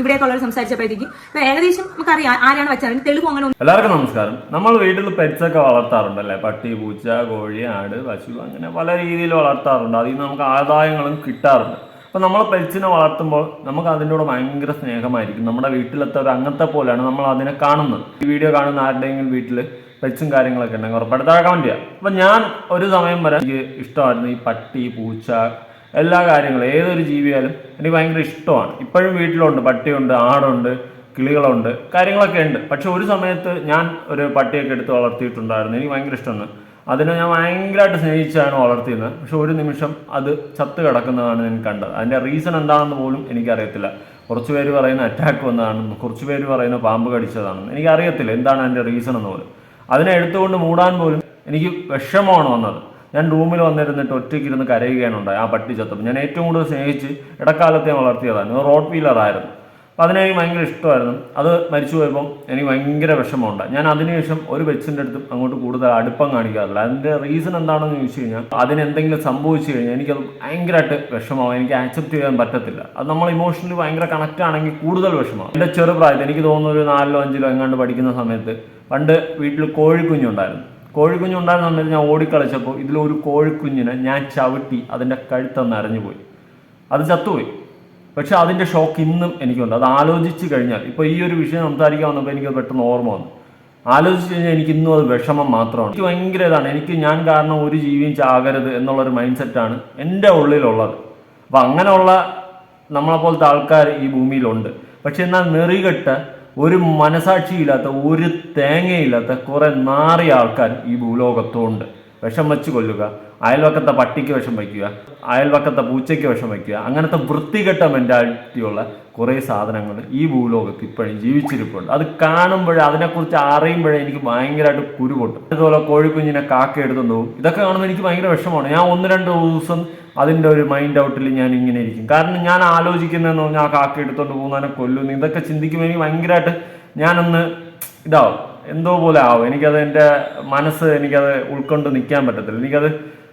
ഇവിടെയൊക്കെ സംസാരിച്ചപ്പോഴത്തേക്കും ഏകദേശം നമുക്കറിയാം ആരാണ് വെച്ചാൽ തെളിവ് അങ്ങനെ എല്ലാവർക്കും നമസ്കാരം. നമ്മൾ വീട്ടിൽ പെറ്റ്സൊക്കെ വളർത്താറുണ്ടല്ലേ പട്ടി പൂച്ച കോഴി ആട് പശു അങ്ങനെ പല രീതിയിൽ വളർത്താറുണ്ട്. അതിൽ നമുക്ക് ആദായങ്ങളും കിട്ടാറുണ്ട്. അപ്പോൾ നമ്മൾ പെറ്റ്സിനെ വളർത്തുമ്പോൾ നമുക്ക് അതിനോട് ഭയങ്കര സ്നേഹമായിരിക്കും. നമ്മുടെ വീട്ടിലത്തെ ഒരു അംഗത്തെ പോലെയാണ് നമ്മൾ അതിനെ കാണുന്നത്. ഈ വീഡിയോ കാണുന്ന ആരുടെയെങ്കിലും വീട്ടിൽ പെറ്റ്സും കാര്യങ്ങളൊക്കെ ഉണ്ടെങ്കിൽ ഉറപ്പായിട്ട് താഴെ കമന്റ് ചെയ്യാം. അപ്പം ഞാൻ ഒരു സമയം വരെ എനിക്ക് ഇഷ്ടമായിരുന്നു ഈ പട്ടി പൂച്ച എല്ലാ കാര്യങ്ങളും ഏതൊരു ജീവിയാലും എനിക്ക് ഭയങ്കര ഇഷ്ടമാണ്. ഇപ്പോഴും വീട്ടിലുണ്ട് പട്ടിയുണ്ട് ആടുണ്ട് കിളികളുണ്ട് കാര്യങ്ങളൊക്കെ ഉണ്ട്. പക്ഷെ ഒരു സമയത്ത് ഞാൻ ഒരു പട്ടിയൊക്കെ എടുത്ത് വളർത്തിയിട്ടുണ്ടായിരുന്നു എനിക്ക് ഭയങ്കര ഇഷ്ടമാണ്. അതിനെ ഞാൻ ഭയങ്കരമായിട്ട് സ്നേഹിച്ചാണ് വളർത്തിയത് പക്ഷെ ഒരു നിമിഷം അത് ചത്ത് കിടക്കുന്നതാണ് ഞാൻ കണ്ടത്. അതിന്റെ റീസൺ എന്താണെന്ന് പോലും എനിക്കറിയത്തില്ല. കുറച്ച് പേര് പറയുന്ന അറ്റാക്ക് വന്നതാണെന്ന് കുറച്ച് പേര് പറയുന്ന പാമ്പ് കടിച്ചതാണെന്ന് എനിക്കറിയത്തില്ല എന്താണ് അതിന്റെ റീസൺ എന്ന് പോലും. അതിനെ എടുത്തുകൊണ്ട് മൂടാൻ പോലും എനിക്ക് വിഷമമാണ് വന്നത്. ഞാൻ റൂമിൽ വന്നിരുന്നിട്ട് ഒറ്റയ്ക്ക് ഇരുന്ന് കരയുകയാണ് ഉണ്ടായി ആ പട്ടി ചത്തപ്പോൾ ഞാൻ ഏറ്റവും കൂടുതൽ സ്നേഹിച്ച് ഇടക്കാലത്തെ ഞാൻ വളർത്തിയതാണ്. റോഡ് വീലറായിരുന്നു. അപ്പം അതിനെനിക്ക് ഭയങ്കര ഇഷ്ടമായിരുന്നു. അത് മരിച്ചു പോയപ്പം എനിക്ക് ഭയങ്കര വിഷമമുണ്ട് ഞാൻ അതിനുശേഷം ഒരു വെച്ചിന്റെ അടുത്തും അങ്ങോട്ട് കൂടുതൽ അടുപ്പം കാണിക്കാറില്ല. അതിന്റെ റീസൺ എന്താണെന്ന് ചോദിച്ചു കഴിഞ്ഞാൽ അതിന് എന്തെങ്കിലും സംഭവിച്ചു കഴിഞ്ഞാൽ എനിക്കത് ഭയങ്കരമായിട്ട് വിഷമാവും എനിക്ക് ആക്സെപ്റ്റ് ചെയ്യാൻ പറ്റത്തില്ല. അത് നമ്മൾ ഇമോഷണലി ഭയങ്കര കണക്റ്റ് ആണെങ്കിൽ കൂടുതൽ വിഷമാവും എന്റെ ചെറുപ്രായത്തിൽ എനിക്ക് തോന്നുന്നു ഒരു നാലിലോ അഞ്ചിലോ എങ്ങാണ്ട് പഠിക്കുന്ന സമയത്ത് പണ്ട് വീട്ടിൽ കോഴിക്കുഞ്ഞുണ്ടായിരുന്നു. കോഴിക്കുഞ്ഞുണ്ടായിരുന്ന സമയത്ത് ഞാൻ ഓടിക്കളിച്ചപ്പോൾ ഇതിലൊരു കോഴിക്കുഞ്ഞിനെ ഞാൻ ചവിട്ടി അതിന്റെ കഴുത്തന്ന് അരഞ്ഞുപോയി. അത് ചത്തുപോയി. പക്ഷെ അതിന്റെ ഷോക്ക് ഇന്നും എനിക്കുണ്ട്. അത് ആലോചിച്ച് കഴിഞ്ഞാൽ ഇപ്പോൾ ഈ ഒരു വിഷയം സംസാരിക്കാൻ വന്നപ്പോൾ എനിക്ക് പെട്ടെന്ന് ഓർമ്മ വന്നു. ആലോചിച്ച് കഴിഞ്ഞാൽ എനിക്ക് ഇന്നും അത് വിഷമം മാത്രമാണ്. എനിക്ക് ഭയങ്കര ഇതാണ്. എനിക്ക് ഞാൻ കാരണം ഒരു ജീവിയും ചാകരുത് എന്നുള്ളൊരു മൈൻഡ് സെറ്റാണ് എന്റെ ഉള്ളിലുള്ളത്. അപ്പം അങ്ങനെയുള്ള നമ്മളെപ്പോലത്തെ ആൾക്കാർ ഈ ഭൂമിയിലുണ്ട്. പക്ഷെ എന്നാൽ നെറികെട്ട ഒരു മനസാക്ഷിയില്ലാത്ത ഒരു തേങ്ങയില്ലാത്ത കുറെ നാറിയ ആൾക്കാർ ഈ ഭൂലോകത്തുണ്ട്. വിഷം വെച്ച് കൊല്ലുക അയൽവക്കത്തെ പട്ടിക്ക് വിഷം വയ്ക്കുക അയൽവക്കത്തെ പൂച്ചയ്ക്ക് വിഷം വയ്ക്കുക അങ്ങനത്തെ വൃത്തികെട്ട മെന്റാലിറ്റിയുള്ള കുറേ സാധനങ്ങൾ ഈ ഭൂലോകത്ത് ഇപ്പോഴും ജീവിച്ചിരിപ്പുണ്ട്. അത് കാണുമ്പോഴേ അതിനെക്കുറിച്ച് അറിയുമ്പോഴേ എനിക്ക് ഭയങ്കരമായിട്ട് കുരുപൊട്ടും അതുപോലെ കോഴിക്കുഞ്ഞിനെ കാക്ക എടുത്തുന്നു ഇതൊക്കെ കാണുമ്പോൾ എനിക്ക് ഭയങ്കര വിഷമമാണ്. ഞാൻ ഒന്ന് രണ്ട് ദിവസം അതിന്റെ ഒരു മൈൻഡ് ഔട്ടിൽ ഞാൻ ഇങ്ങനെ ഇരിക്കും. കാരണം ഞാൻ ആലോചിക്കുന്നതെന്ന് പറഞ്ഞാൽ ആ കാക്ക എടുത്തോണ്ട് പോകുന്നതിനെ കൊല്ലുന്നു. ഇതൊക്കെ ചിന്തിക്കുമ്പോൾ എനിക്ക് ഭയങ്കരമായിട്ട് ഞാനൊന്ന് ഇതാവും. എന്തോ പോലെ ആവും. എനിക്കത് എന്റെ മനസ്സ് എനിക്കത് ഉൾക്കൊണ്ട് നിൽക്കാൻ പറ്റത്തില്ല. എനിക്കത്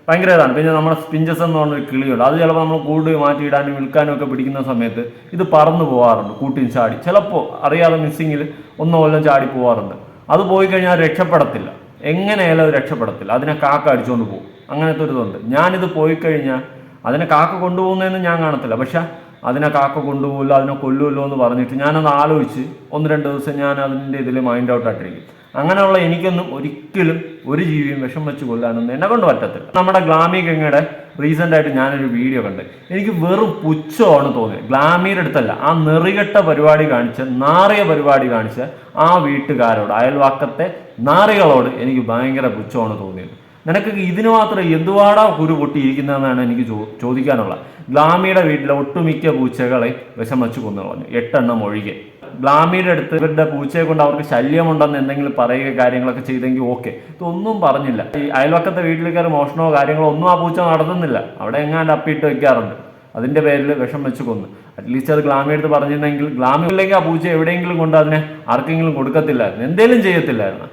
ഭയങ്കര ഇതാണ് പിന്നെ നമ്മുടെ സ്പിഞ്ചസ് എന്ന് പറഞ്ഞൊരു കിളിയുണ്ട്. അത് ചിലപ്പോൾ നമ്മൾ കൂട് മാറ്റിയിടാനും വിൽക്കാനും ഒക്കെ പിടിക്കുന്ന സമയത്ത് ഇത് പറന്നു പോകാറുണ്ട് കൂട്ടിൻ ചാടി. ചിലപ്പോൾ അറിയാതെ മിസ്സിങ്ങിൽ ഒന്നോ കൊല്ലം ചാടി പോകാറുണ്ട് അത് പോയി കഴിഞ്ഞാൽ രക്ഷപ്പെടത്തില്ല. എങ്ങനെയായാലും അത് രക്ഷപ്പെടത്തില്ല. അതിനെ കാക്ക അടിച്ചുകൊണ്ട് പോകും. അങ്ങനത്തെ ഒരു ഇതുണ്ട്. ഞാനിത് പോയി കഴിഞ്ഞാൽ അതിനെ കാക്ക കൊണ്ടുപോകുന്നതെന്ന് ഞാൻ കാണത്തില്ല. പക്ഷെ അതിനെ കാക്ക കൊണ്ടുപോകില്ല അതിനെ കൊല്ലുമല്ലോ എന്ന് പറഞ്ഞിട്ട് ഞാനത് ആലോചിച്ച് ഒന്ന് രണ്ട് ദിവസം ഞാൻ അതിന്റെ ഇതിൽ മൈൻഡ് ഔട്ട് ആയിട്ടിരിക്കും. അങ്ങനെയുള്ള എനിക്കൊന്നും ഒരിക്കലും ഒരു ജീവിയും വിഷം വെച്ച് കൊല്ലാനൊന്നും എന്നെ കൊണ്ട് പറ്റത്തില്ല. നമ്മുടെ ഗ്ലാമി ഗംഗയുടെ റീസെന്റ് ആയിട്ട് ഞാനൊരു വീഡിയോ കണ്ട്. എനിക്ക് വെറും പുച്ഛമാണ് തോന്നിയത്. ഗ്ലാമിയുടെ അടുത്തല്ല ആ നെറികെട്ട പരിപാടി കാണിച്ച് നാറിയ പരിപാടി കാണിച്ച് ആ വീട്ടുകാരോട് അയൽവാക്കത്തെ നാറികളോട് എനിക്ക് ഭയങ്കര പുച്ഛമാണ് തോന്നിയത്. നിനക്ക് ഇതിന് മാത്രം എന്തുവാടാ കുരു പൊട്ടിയിരിക്കുന്നതെന്നാണ് എനിക്ക് ചോ ചോദിക്കാനുള്ള ഗ്ലാമിയുടെ വീട്ടിലെ ഒട്ടുമിക്ക പൂച്ചകളെ വിഷം വെച്ച് കൊന്നു കളഞ്ഞു. എട്ടെണ്ണം ഒഴികെ. ഗ്ലാമിയുടെ അടുത്ത് ഇവരുടെ പൂച്ചയെ കൊണ്ട് അവർക്ക് ശല്യമുണ്ടെന്ന് എന്തെങ്കിലും പറയുക കാര്യങ്ങളൊക്കെ ചെയ്തെങ്കിൽ ഓക്കെ. ഇതൊന്നും പറഞ്ഞില്ല. ഈ അയൽവക്കത്തെ വീട്ടിൽ കയറി മോഷണമോ കാര്യങ്ങളോ ഒന്നും ആ പൂച്ച നടത്തുന്നില്ല. അവിടെ എങ്ങാണ്ട് അപ്പിയിട്ട് വെക്കാറുണ്ട്. അതിന്റെ പേരിൽ വിഷം വെച്ച് കൊന്നു. അറ്റ്ലീസ്റ്റ് അത് ഗ്ലാമി എടുത്ത് പറഞ്ഞിരുന്നെങ്കിൽ ഗ്ലാമി ഇല്ലെങ്കിൽ ആ പൂച്ച എവിടെയെങ്കിലും കൊണ്ട് അതിനെ ആർക്കെങ്കിലും കൊടുക്കത്തില്ലായിരുന്നു. എന്തേലും ചെയ്യത്തില്ലായിരുന്നു.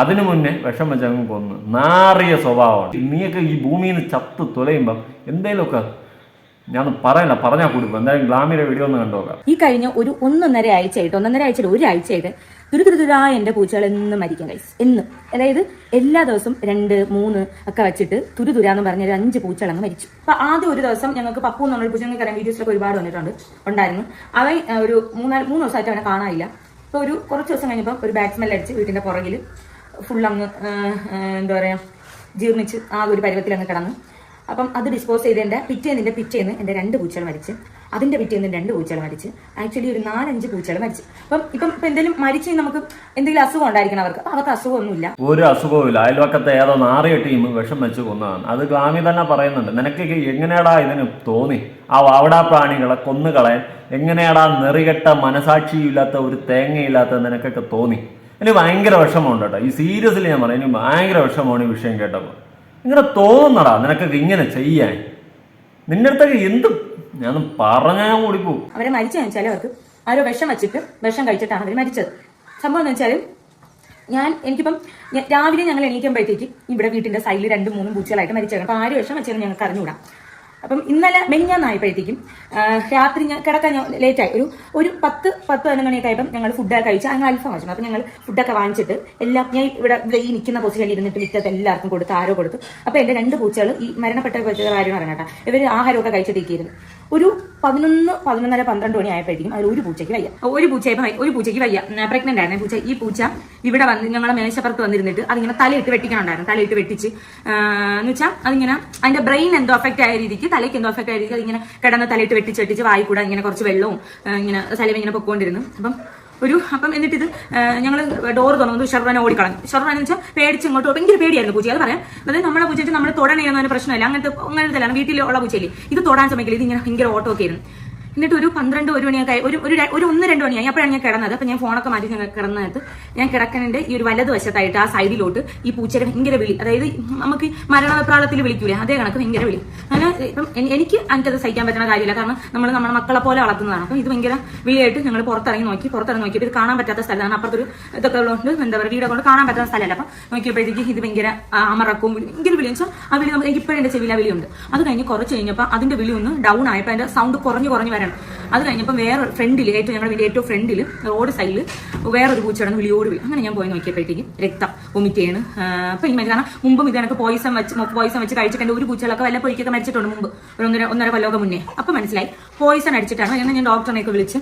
അതിനു മുന്നേ വിഷം വെച്ച് കൊന്ന് നാറിയ സ്വഭാവമാണ്. നീയൊക്കെ ഈ ഭൂമിയിൽ നിന്ന് ചത്ത് തുലയുമ്പം എന്തേലുമൊക്കെ ഞാൻ പറയല്ല പറഞ്ഞാൽ കൊടുക്കും എന്തായാലും ഗ്ലാമിയുടെ വീഡിയോ ഒന്ന് കണ്ടുനോക്കാം ഈ കഴിഞ്ഞ ഒരു ഒന്നൊന്നര ആഴ്ചയായിട്ട് ഒന്നൊന്നര ആഴ്ചയുടെ ഒരാഴ്ചയായിട്ട് തുരുതുരുതുരാ പൂച്ചകൾ എന്നും മരിക്കാൻ കഴിച്ചു എന്നും. അതായത് എല്ലാ ദിവസവും രണ്ട് മൂന്ന് ഒക്കെ വെച്ചിട്ട് തുരുതുരാന്ന് പറഞ്ഞ ഒരു അഞ്ച് പൂച്ചകൾ അങ്ങ് മരിച്ചു. അപ്പൊ ആദ്യം ഒരു ദിവസം ഞങ്ങൾക്ക് പപ്പു എന്നുള്ള പൂച്ച ഞങ്ങൾക്ക് അറിയാം. വീഡിയോസിലൊക്കെ ഒരുപാട് വന്നിട്ടുണ്ട് ഉണ്ടായിരുന്നു. അവൻ ഒരു മൂന്നാൽ മൂന്ന് ദിവസമായിട്ട് അവനെ കാണാനില്ല. അപ്പൊ ഒരു കുറച്ച് ദിവസം കഴിഞ്ഞപ്പോൾ ഒരു ബാറ്റ് സ്മെൽ അടിച്ച് വീട്ടിന്റെ പുറകിൽ ഫുൾ അങ്ങ് എന്താ പറയുക ജീർണിച്ച് ആ ഒരു പരുവത്തിൽ അങ്ങ് കിടന്നു. അപ്പം അത് ഡിസ്പോസ് ചെയ്തതിന്റെ പിറ്റേന്നിന്റെ പിറ്റേന്ന് എന്റെ രണ്ട് പൂച്ചകൾ മരിച്ച്. അതിന്റെ പിറ്റേന്ന് രണ്ട് പൂച്ചകൾ മരിച്ച്. ആക്ച്വലി ഒരു നാലഞ്ച് പൂച്ചകൾ മരിച്ച്. അപ്പം ഇപ്പം ഇപ്പം എന്തെങ്കിലും മരിച്ച് നമുക്ക് എന്തെങ്കിലും അസുഖം ഉണ്ടായിരിക്കണം അവർക്ക്. അവർക്ക് അസുഖമൊന്നുമില്ല. ഒരു അസുഖവുമില്ല. അയൽവക്കത്തെ ഏതോ നാറിയ ടീം വിഷം വെച്ച് കൊന്നതാണ്. അത് ഗ്ലാമി തന്നെ പറയുന്നുണ്ട്. നിനക്ക് എങ്ങനെയാടാ ഇതിന് തോന്നി? ആ വാവടാ പ്രാണികളെ കൊന്നുകളയാൻ. എങ്ങനെയാടാ നെറികെട്ട മനസാക്ഷിയില്ലാത്ത ഒരു തേങ്ങയില്ലാത്ത നിനക്കൊക്കെ തോന്നി? എനിക്ക് ഭയങ്കര വിഷമമുണ്ട് കേട്ടോ. ഈ സീരിയസ്ലി ഞാൻ പറയാം എനിക്ക് ഭയങ്കര വിഷമമാണ് ഈ വിഷയം കേട്ടപ്പോൾ. ഇങ്ങനെ തോന്നടാ നിനക്കൊക്കെ ഇങ്ങനെ ചെയ്യാൻ. നിന്റെ അടുത്തൊക്കെ എന്ത് ഞാൻ പറഞ്ഞാൽ കൂടി പോകും അവരെ മരിച്ചു വെച്ചാൽ അവർക്ക് ആരോ വിഷം വെച്ചിട്ട് വിഷം കഴിച്ചിട്ടാണ് അവർ മരിച്ചത്. സംഭവം എന്ന് വെച്ചാൽ ഞാൻ എനിക്കിപ്പം രാവിലെ ഞങ്ങൾ എണീക്കുമ്പോഴത്തേക്ക് ഇവിടെ വീട്ടിന്റെ സൈഡിൽ രണ്ടും മൂന്നും പൂച്ചകളായിട്ട് മരിച്ചേക്കണം അപ്പൊ ആര് വിഷം വെച്ചതെന്ന് ഞങ്ങൾക്ക് അറിഞ്ഞുകൂടാ അപ്പം ഇന്നലെ മെഞ്ഞാന്നായപ്പോഴത്തേക്കും രാത്രി ഞാൻ കിടക്കാൻ ഞാൻ ലേറ്റായി. ഒരു ഒരു പത്ത് പത്ത് പതിനൊന്ന് മണിയൊക്കെ ആയപ്പം ഞങ്ങൾ ഫുഡൊക്കെ കഴിച്ച് അങ്ങ് അൽഫാം വാങ്ങിച്ചു അപ്പം ഞങ്ങൾ ഫുഡൊക്കെ വാങ്ങിച്ചിട്ട് എല്ലാം ഞാൻ ഇവിടെ ഈ നിൽക്കുന്ന പൊസിഷനിൽ ഇരുന്നിട്ട് മിറ്റത്ത് എല്ലാവർക്കും കൊടുത്ത് ആരോ കൊടുത്തു. അപ്പം എന്റെ രണ്ട് പൂച്ചകൾ ഈ മരണപ്പെട്ട പൂച്ചകൾ ആരും അറിയണ കേട്ടോ ഇവർ ആഹാരമൊക്കെ കഴിച്ചിട്ടിരിക്കുന്നു ഒരു പതിനൊന്ന് പതിനൊന്നര പന്ത്രണ്ട് മണി ആയപ്പോഴത്തേക്കും അതിൽ ഒരു പൂച്ചയ്ക്ക് വയ്യ. ഒരു പൂച്ചയപ്പം ഒരു പൂച്ചയ്ക്ക് വയ്യ. പ്രഗ്നന്റ് ആയിരുന്നു. പൂച്ച ഈ പൂച്ച ഇവിടെ വന്ന് ഞങ്ങളെ മേശപ്പുറത്ത് വന്നിരുന്നിട്ട് അതിങ്ങനെ തലയിട്ട് വെട്ടിക്കണുണ്ടായിരുന്നു. തലയിട്ട് വെട്ടിച്ച്. എന്ന് വെച്ചാൽ അതിങ്ങനെ അതിന്റെ ബ്രെയിൻ എന്തോ അഫക്റ്റ് ആയ രീതിക്ക് തലയ്ക്ക് എന്തോ അഫക്റ്റ് ആയ രീതിക്ക് അതിങ്ങനെ കിടന്ന് തലയിട്ട് വെട്ടിച്ച് വെട്ടിച്ച് വായിക്കൂടാ ഇങ്ങനെ കുറച്ച് വെള്ളവും ഇങ്ങനെ സലവ ഇങ്ങനെ പൊക്കോണ്ടിരുന്നു. അപ്പം ഒരു അപ്പം എന്നിട്ട് ഇത് ഞങ്ങൾ ഡോർ തുറന്നു ഷർവാനെ ഓടിക്കളഞ്ഞു. ഷർവാനെന്ന് വെച്ചാൽ പേടിച്ച് ഇങ്ങോട്ട് ഭയങ്കര പേടിയായിരുന്നു പൂച്ച അത് പറയാം. അതായത് നമ്മളെ പൂച്ച നമ്മൾ ഒരു പ്രശ്നമില്ല. അങ്ങനത്തെ അങ്ങനത്തെ വീട്ടിലുള്ള പൂച്ചയില്ലേ. ഇത് തൊടാൻ സമയത്തില്ല ഇത് ഇങ്ങനെ ഭയങ്കര ഓട്ടോ ഒക്കെ ആയിരുന്നു. എന്നിട്ട് ഒരു പന്ത്രണ്ട് ഒരു മണിയൊക്കെ ഒരു ഒരു ഒരു ഒന്ന് രണ്ട് മണിയായി. അപ്പോഴാണ് ഞാൻ കിടന്നത്. അപ്പൊ ഞാൻ ഫോണൊക്കെ മാറ്റി ഞാൻ കിടന്നത് ഞാൻ കിടക്കണന്റെ ഈ ഒരു വലതുവശത്തായിട്ട് ആ സൈഡിലോട്ട് ഈ പൂച്ചയുടെ ഭയങ്കര വിളി അതായത് നമുക്ക് മരണപ്രാളത്തിൽ വിളിക്കൂലേ? അതേ കണക്ക് ഭയങ്കര വിളി. അങ്ങനെ എനിക്ക് എനിക്കത് സഹിക്കാൻ പറ്റുന്ന കാര്യമില്ല. കാരണം നമ്മൾ നമ്മുടെ മക്കളെ പോലെ വളർത്തുന്നതാണ്. അപ്പം ഇത് ഭയങ്കര വിളിയായിട്ട് ഞങ്ങൾ പുറത്തിറങ്ങി നോക്കി പുറത്തിറങ്ങി നോക്കിയപ്പോൾ ഇത് കാണാൻ പറ്റാത്ത സ്ഥലമാണ്. അപ്പുറത്തൊരു ഇതൊക്കെ ഉള്ളതുകൊണ്ട് എന്താ പറയുക വീടൊക്കെ കൊണ്ട് കാണാൻ പറ്റാത്ത സ്ഥലമല്ല. അപ്പം നോക്കിയപ്പോഴത്തേക്ക് ഇത് ഭയങ്കര അമറക്കും ഭയങ്കര വിളി. വെച്ചാൽ ആ വിളി നമുക്ക് ഇപ്പോഴും എന്റെ ചെവിയിലെ വിളിയുണ്ട് അത് കഴിഞ്ഞ് കുറച്ച് കഴിഞ്ഞപ്പോൾ അതിന്റെ വിളി ഒന്ന് ഡൗൺ ആയപ്പോൾ അതിന്റെ സൗണ്ട് കുറഞ്ഞു കുറഞ്ഞു വരണം. അത് കഴിഞ്ഞപ്പോൾ വേറെ ഫ്രണ്ടിൽ ഏറ്റവും ഞങ്ങളുടെ വീട് ഏറ്റവും ഫ്രണ്ടിൽ റോഡ് സൈഡിൽ വേറൊരു പൂച്ചയുടെ വിളിയോട് വിളി അങ്ങനെ ഞാൻ പോയി നോക്കിയപ്പോഴത്തേക്കും രക്തം വൊമിറ്റ് ചെയ്യണം അപ്പം മരുന്ന് കാരണം മുമ്പും ഇത് എനിക്ക് പോയിസം വെച്ച് പോയിസം വെച്ച് കഴിച്ചിട്ട് എന്റെ ഒരു പൂച്ചകളൊക്കെ വല്ല പൊയ്ക്കൊക്കെ മരിച്ചിട്ടുണ്ട് മുമ്പ്. ഒരു ഒന്നര ഒന്നര കൊല്ലമൊക്കെ മുന്നേ. അപ്പം മനസ്സിലായി. പോയിസൺ അടിച്ചിട്ടാണ്. അങ്ങനെ ഞാൻ ഡോക്ടറിനെയൊക്കെ വിളിച്ച്.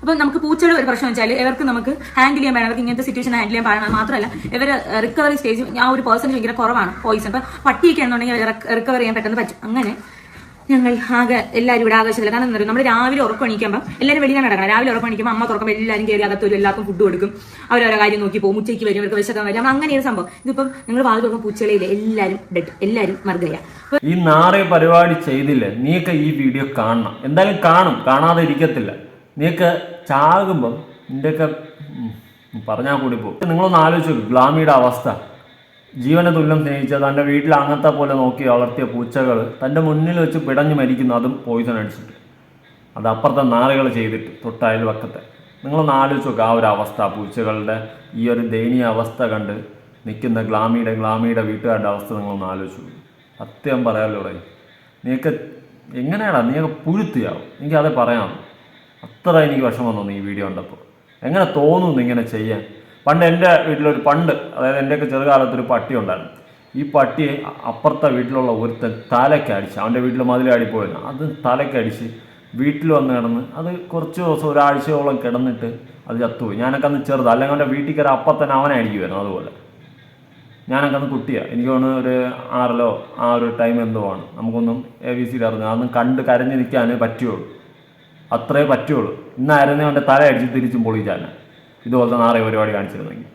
അപ്പം നമുക്ക് പൂച്ചയുടെ ഒരു പ്രശ്നം വെച്ചാൽ ഇവർക്ക് നമുക്ക് ഹാൻഡിൽ ചെയ്യാൻ വേണം അവർക്ക് ഇങ്ങനത്തെ സിറ്റുവേഷൻ ഹാൻഡിൽ ചെയ്യാൻ പാടില്ല. മാത്രമല്ല ഇവർ റിക്കവറി സ്റ്റേജ് ആ ഒരു പേഴ്സൺ ഭയങ്കര കുറവാണ് പോയിസൺ അപ്പം പട്ടിയൊക്കെ ആണെന്നുണ്ടെങ്കിൽ റിക്കവർ ചെയ്യാൻ പെട്ടെന്ന് പറ്റും. അങ്ങനെ ഞങ്ങൾ ആകെ എല്ലാവരും ഇവിടെ ആകാശത്തില്ല കാരണം എന്താ നമ്മൾ രാവിലെ ഉറക്കം എണീക്കുമ്പോൾ എല്ലാവരും വെളിയിലാണ് നടക്കണം രാവിലെ ഉറക്കം എണീക്കുമ്പോൾ അമ്മ തുറക്കുമ്പോൾ എല്ലാവരും കയറി അകത്തൊരു എല്ലാവർക്കും ഫുഡ് കൊടുക്കും. അവരോരോ കാര്യം നോക്കി പോകും ഉച്ചയ്ക്ക് വരും അവർക്ക് വിശക്കാൻ വരും. അങ്ങനെ ഒരു സംഭവം. ഇതിപ്പം ഞങ്ങൾ വാതിൽ തുറക്കുമ്പോൾ പൂച്ചകളിയില്ല എല്ലാവരും ഡെഡ് എല്ലാവരും മർഗയ. ഈ നാറിയ പരിപാടി ചെയ്തില്ല? നീയൊക്കെ ഈ വീഡിയോ കാണണം. എന്തായാലും കാണും. കാണാതെ ഇരിക്കത്തില്ല. നീയൊക്കെ ചാകുമ്പം നിന്റെയൊക്കെ പറഞ്ഞാൽ കൂടി പോകും. നിങ്ങളൊന്ന് ആലോചിച്ചു ഗ്ലാമിയുടെ അവസ്ഥ. ജീവന തുല്യം സ്നേഹിച്ച തന്റെ വീട്ടിൽ അങ്ങത്തെ പോലെ നോക്കി വളർത്തിയ പൂച്ചകൾ തന്റെ മുന്നിൽ വെച്ച് പിടഞ്ഞു മരിക്കുന്നു. അതും പോയിസൺ അടിച്ചിട്ട്. അത് അപ്പുറത്തെ നാളുകൾ ചെയ്തിട്ട് തൊട്ട് അയൽവക്കത്തെ നിങ്ങളൊന്ന് ആലോചിച്ച് നോക്കുക ആ ഒരു അവസ്ഥ. പൂച്ചകളുടെ ഈ ഒരു ദയനീയ അവസ്ഥ കണ്ട് നിൽക്കുന്ന ഗ്ലാമിയുടെ ഗ്ലാമിയുടെ വീട്ടുകാരുടെ അവസ്ഥ നിങ്ങളൊന്ന് ആലോചിച്ചു സത്യം പറയാമല്ലോ നീയൊക്കെ എങ്ങനെയാടാ? നീയൊക്കെ പുഴുത്തിയാവും. എനിക്ക് അതേ പറയാം. അത്ര എനിക്ക് വിഷമം തോന്നി ഈ വീഡിയോ കണ്ടപ്പോൾ. എങ്ങനെ തോന്നുന്നു ഇങ്ങനെ ചെയ്യാൻ? പണ്ട് എന്റെ വീട്ടിലൊരു പണ്ട് അതായത് എന്റെയൊക്കെ ചെറുകാലത്തൊരു പട്ടി ഉണ്ടായിരുന്നു. ഈ പട്ടിയെ അപ്പുറത്തെ വീട്ടിലുള്ള ഒരുത്തൻ തലക്കടിച്ച് അവന്റെ വീട്ടിൽ മതിലടിപ്പോയിരുന്നു അത് തലക്കടിച്ച് വീട്ടിൽ വന്ന് കിടന്ന് അത് കുറച്ച് ദിവസം ഒരാഴ്ചയോളം കിടന്നിട്ട് അത് ചത്തുപോയി. ഞാനൊക്കെ അന്ന് ചെറുത് അല്ലെങ്കിൽ അവന്റെ വീട്ടിൽ കയറി അപ്പം തന്നെ അവനെ അടിക്കുമായിരുന്നു അതുപോലെ. ഞാനൊക്കെ അന്ന് കുട്ടിയാണ് എനിക്ക് തോന്നുന്നു ഒരു ആറിലോ ആ ഒരു ടൈം എന്തോ ആണ്. നമുക്കൊന്നും എ ബി സിയിൽ അറിഞ്ഞു അതൊന്നും കണ്ട് കരഞ്ഞ് നിൽക്കാനേ പറ്റുള്ളൂ അത്രേ പറ്റുള്ളൂ ഇന്നായിരുന്നു അവന്റെ തല അടിച്ച് തിരിച്ചും പൊളിച്ചാണ് ഇതുപോലത്തെ നാറിയ പരിപാടി കാണിച്ചിരുന്നെങ്കിൽ.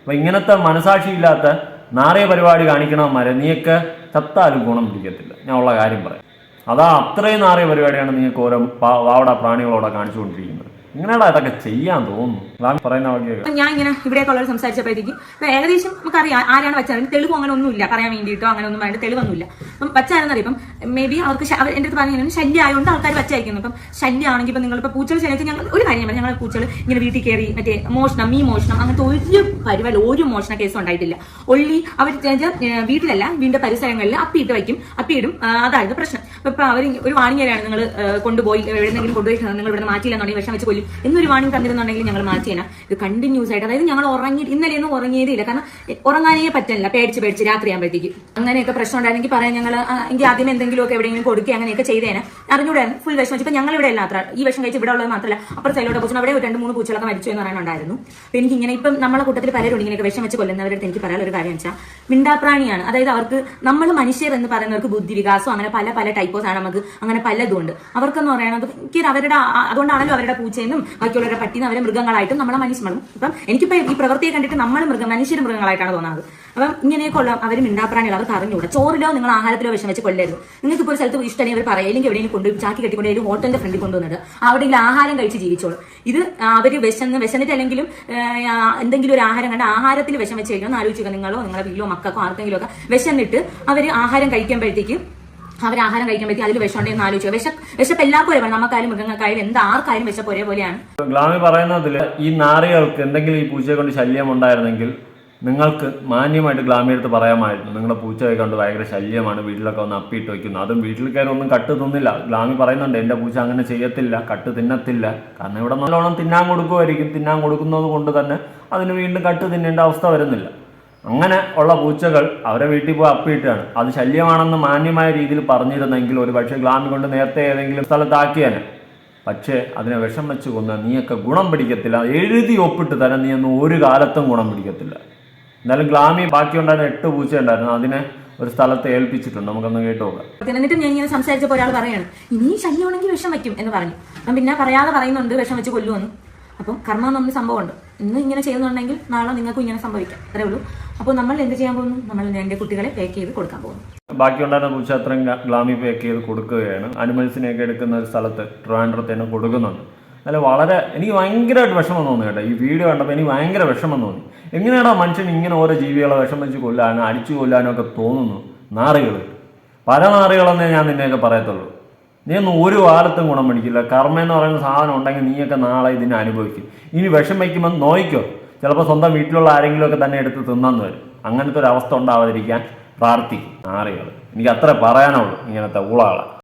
അപ്പം ഇങ്ങനത്തെ മനസാക്ഷിയില്ലാത്ത നാറിയ പരിപാടി കാണിക്കണമാരെ നീയൊക്കെ ചത്താലും ഗുണം പിടിക്കത്തില്ല. ഞാൻ ഉള്ള കാര്യം പറയാം. അതാ അത്രയും നാറിയ പരിപാടിയാണ് നിങ്ങൾക്ക് ഓരോ പാവട പ്രാണികളോടെ കാണിച്ചുകൊണ്ടിരിക്കുന്നത്. ഇങ്ങനെയാടാ ഇതൊക്കെ ചെയ്യാൻ തോന്നുന്നു? പറയുന്ന വഴിയൊക്കെ ഞാൻ ഇങ്ങനെ ഇവിടെയൊക്കെ ഉള്ളവർ സംസാരിച്ചപ്പോഴത്തേക്ക് ഏകദേശം നമുക്കറിയാം ആരാണ് അതിന് തെളിവ് അങ്ങനെ ഒന്നും ഇല്ല പറയാൻ വേണ്ടിയിട്ടോ അങ്ങനെ ഒന്നും വേണ്ട. തെളിവൊന്നുമില്ല. അപ്പം വച്ചാരെന്നറിയാം? ഇപ്പം മേ ബി അവർക്ക് എന്റെ അടുത്ത് പറഞ്ഞു ശല്യം ആയതുകൊണ്ട് ആൾക്കാർ വച്ചായിരിക്കുന്നു അപ്പം ശല്യമാണെങ്കിൽ ഇപ്പം നിങ്ങൾ ഇപ്പം പൂച്ചകൾ ശല്യം ഞങ്ങൾ ഒരു കാര്യം ഞങ്ങൾ പൂച്ചകൾ ഇങ്ങനെ വീട്ടിൽ കയറി മറ്റേ മോഷണം മീ മോഷണം അങ്ങനത്തെ ഒരു പരിപാടി ഒരു മോഷണ കേസും ഉണ്ടായിട്ടില്ല. ഒള്ളി അവർ വീട്ടിലല്ല വീടിന്റെ പരിസരങ്ങളിൽ അപ്പിയിട്ട് വയ്ക്കും. അപ്പിയിടും അതായത് പ്രശ്നം. അപ്പൊ അവർ ഒരു വാണിംഗ് നിങ്ങൾ കൊണ്ടുപോയി എവിടെന്നെങ്കിലും കൊണ്ടുപോയി നിങ്ങൾ ഇവിടെ മാറ്റിയില്ലെന്നുണ്ടെങ്കിൽ വിഷം വെച്ച് കൊല്ലും. എന്നൊരു വാണിംഗ് തന്നിരുന്നുണ്ടെങ്കിൽ ഞങ്ങൾ മാറ്റിയേന ഇത് കണ്ടിന്യൂസ് ആയിട്ട്. അതായത് ഞങ്ങൾ ഉറങ്ങി ഇന്നലെയൊന്നും ഉറങ്ങിയതേ ഇല്ല കാരണം ഉറങ്ങാനേ പറ്റില്ല പേടിച്ച് പേടിച്ച് രാത്രി ആകുമ്പോഴത്തേക്ക് അങ്ങനെയൊക്കെ പ്രശ്നം ഉണ്ടായിരുന്നെങ്കിൽ പറയാൻ ഞങ്ങൾ എങ്കിൽ ആദ്യം എന്തെങ്കിലുമൊക്കെ എവിടെയെങ്കിലും കൊടുക്കുക അങ്ങനെയൊക്കെ ചെയ്തേനെ. അറിഞ്ഞൂടായിരുന്നു ഫുൾ വിഷം വെച്ചപ്പോൾ ഞങ്ങൾ ഇവിടെ അല്ല. അത്ര ഈ വിഷം കഴിച്ച് ഇവിടെ ഉള്ളത് മാത്രമല്ല. അപ്പുറ സൈഡിലോട്ട് പൂച്ച അവിടെ ഒരു രണ്ട് മൂന്ന് പൂച്ചകളൊക്കെ മരിച്ചു എന്ന് പറയാനുണ്ടായിരുന്നു അപ്പൊ എനിക്ക് ഇങ്ങനെ ഇപ്പം നമ്മളെ കൂട്ടത്തിൽ പലരും ഇങ്ങനെയൊക്കെ വിഷം വെച്ച് കൊല്ലുന്നവരുടെ എനിക്ക് പറയാൻ ഒരു കാര്യം വെച്ചാൽ മിണ്ടാപ്രാണിയാണ്. അതായത് അവർക്ക് നമ്മൾ മനുഷ്യർ എന്ന് പറയുന്നവർക്ക് ബുദ്ധി വികാസം അങ്ങനെ പല പല ടൈപ്പോസ് ആണ് നമുക്ക് അങ്ങനെ പലതും ഉണ്ട് അവർക്കെന്ന് പറയുന്നത് എനിക്ക് അവരുടെ അതുകൊണ്ടാണല്ലോ അവരുടെ പൂച്ചയെന്നും ബാക്കിയുള്ളവരുടെ പട്ടിന്ന് അവരെ മൃഗങ്ങളായിട്ടും നമ്മളെ മനുഷ്യങ്ങളും ഇപ്പം എനിക്കിപ്പോ ഈ പ്രവൃത്തിയെ കണ്ടിട്ട് നമ്മൾ മൃഗം മനുഷ്യർ മൃഗങ്ങളായിട്ടാണ് തോന്നുന്നത് അപ്പം ഇങ്ങനെയൊക്കെ ഉള്ള അവർ മിണ്ടാപ്രാണികൾ അവർക്ക് അറിഞ്ഞുകൂടാ ചോറിലോ നിങ്ങൾ ആഹാരത്തിലോ വിഷം വെച്ച് കൊല്ലരുത്. നിങ്ങൾക്ക് ഇപ്പോൾ ഒരു സ്ഥലത്ത് ഇഷ്ടമായി അവർ പറയാം. അല്ലെങ്കിൽ എവിടെയെങ്കിലും കൊണ്ടുപോയി ചാക്കി കെട്ടിക്കൊണ്ട് ഒരു ഹോട്ടലിന്റെ ഫ്രണ്ടിൽ കൊണ്ടുവന്നിട്ട് അവിടെയെങ്കിലും ആഹാരം കഴിച്ച് ജീവിച്ചോളും. ഇത് അവർ വിശന്ന് വിശന്നിട്ട് അല്ലെങ്കിലും എന്തെങ്കിലും ഒരു ആഹാരം കണ്ട് ആഹാരത്തിൽ വിഷം വെച്ച് കഴിക്കണം ആലോചിക്കുക. നിങ്ങളോ നിങ്ങളുടെ വീട്ടിലോ മക്കൾക്കോ ആർക്കെങ്കിലും ഒക്കെ വിശന്നിട്ട് അവർ ആഹാരം കഴിക്കുമ്പോഴത്തേക്കും അവർ ആഹാരം കഴിക്കുമ്പോഴത്തേക്ക് അതിൽ വിഷം ഉണ്ടെന്ന് ആലോചിക്കുക. വിശ വിശപ്പ് എല്ലാവർക്കും ഒരേ നമുക്കായാലും മൃഗങ്ങൾക്കായാലും എന്ത് ആർക്കായാലും വിശപ്പ് ഒരേപോലെയാണ്. ഗ്ലാമി പറയുന്നതിൽ ഈ നാറികൾക്ക് എന്തെങ്കിലും ഈ പൂച്ചയെ കൊണ്ട് ശല്യം ഉണ്ടായിരുന്നെങ്കിൽ നിങ്ങൾക്ക് മാന്യമായിട്ട് ഗ്ലാമി എടുത്ത് പറയാമായിരുന്നു. നിങ്ങളുടെ പൂച്ചയെ കണ്ട് ഭയങ്കര ശല്യമാണ്. വീട്ടിലൊക്കെ ഒന്ന് അപ്പിയിട്ട് വയ്ക്കുന്നു. അതും വീട്ടിൽ കയറി ഒന്നും കട്ട് തിന്നില്ല. ഗ്ലാമി പറയുന്നുണ്ട് എന്റെ പൂച്ച അങ്ങനെ ചെയ്യത്തില്ല കട്ട് തിന്നത്തില്ല. കാരണം ഇവിടെ നല്ലോണം തിന്നാൻ കൊടുക്കുമായിരിക്കും. തിന്നാൻ കൊടുക്കുന്നത് കൊണ്ട് തന്നെ അതിന് വീണ്ടും കട്ട് തിന്നേണ്ട അവസ്ഥ വരുന്നില്ല. അങ്ങനെ ഉള്ള പൂച്ചകൾ അവരെ വീട്ടിൽ പോയി അപ്പിയിട്ടാണ്. അത് ശല്യമാണെന്ന് മാന്യമായ രീതിയിൽ പറഞ്ഞിരുന്നെങ്കിൽ ഒരു പക്ഷേ ഗ്ലാമി കൊണ്ട് നേരത്തെ ഏതെങ്കിലും സ്ഥലത്താക്കിയാനെ. പക്ഷേ അതിനെ വിഷം വെച്ച് കൊന്ന നീയൊക്കെ ഗുണം പിടിക്കത്തില്ല. എഴുതി ഒപ്പിട്ട് തരാൻ നീ ഒന്നും ഒരു കാലത്തും ഗുണം പിടിക്കത്തില്ല. എന്തായാലും ഗ്ലാമി ബാക്കി ബാക്കിയുണ്ടായിരുന്ന എട്ട് പൂച്ച ഉണ്ടായിരുന്നു. അതിനെ ഒരു സ്ഥലത്ത് ഏൽപ്പിച്ചിട്ടുണ്ട്. നമുക്കൊന്ന് കേട്ടു നോക്കാം. എന്നിട്ടും ഞാൻ ഇങ്ങനെ സംസാരിച്ചപ്പോൾ ഒരാൾ പറയാണ് ഇനി ശല്യമാണെങ്കിൽ വിഷം വയ്ക്കും എന്ന് പറഞ്ഞു. അപ്പം പിന്നെ പറയാതെ പറയുന്നുണ്ട് വിഷം വെച്ച് കൊല്ലുമെന്ന് അപ്പം കർമ്മം നമ്മൾ സംഭവമുണ്ട്. ഇന്ന് ഇങ്ങനെ ചെയ്യുന്നുണ്ടെങ്കിൽ നാളെ നിങ്ങൾക്കും ഇങ്ങനെ സംഭവിക്കാം. അത്രേ ഉള്ളൂ. അപ്പോൾ നമ്മൾ എന്ത് ചെയ്യാൻ പോകുന്നു? നമ്മൾ എന്റെ കുട്ടികളെ പേക്ക് ചെയ്ത് കൊടുക്കാൻ പോകുന്നു. ബാക്കിയുണ്ടായിരുന്ന പൂച്ച അത്രയും ഗ്ലാമി പേക്ക് ചെയ്ത് കൊടുക്കുകയാണ്. അനിമൽസിനെയൊക്കെ എടുക്കുന്ന ഒരു സ്ഥലത്ത് ട്രിവാൻഡ്രത്തേന് കൊടുക്കുന്നുണ്ട്. അല്ല വളരെ എനിക്ക് ഭയങ്കരമായിട്ട് വിഷമം തോന്നുന്നു കേട്ടോ. ഈ വീഡിയോ കണ്ടപ്പോൾ എനിക്ക് ഭയങ്കര വിഷമം തോന്നി. എങ്ങനെയാണോ മനുഷ്യൻ ഇങ്ങനെ ഓരോ ജീവികളെ വിഷം വെച്ച് കൊല്ലാനും അടിച്ചു കൊല്ലാനും ഒക്കെ തോന്നുന്നു. നാറികൾ പല നാറികളെന്നേ ഞാൻ നിന്നെയൊക്കെ പറയത്തുള്ളൂ. നീ ഒന്നും ഒരു കാലത്തും ഗുണം പിടിക്കില്ല. കർമ്മ എന്ന് പറയുന്ന സാധനം ഉണ്ടെങ്കിൽ നീയൊക്കെ നാളെ ഇതിനെ അനുഭവിക്കും. ഇനി വിഷം വയ്ക്കുമ്പോൾ നോയിക്കോ. ചിലപ്പോൾ സ്വന്തം വീട്ടിലുള്ള ആരെങ്കിലുമൊക്കെ തന്നെ എടുത്ത് തിന്നാന്ന് വരും. അങ്ങനത്തെ ഒരു അവസ്ഥ ഉണ്ടാവാതിരിക്കാൻ പ്രാർത്ഥിക്കും നാറികൾ എനിക്ക് അത്ര പറയാനുള്ളൂ ഇങ്ങനത്തെ ഊളാളെ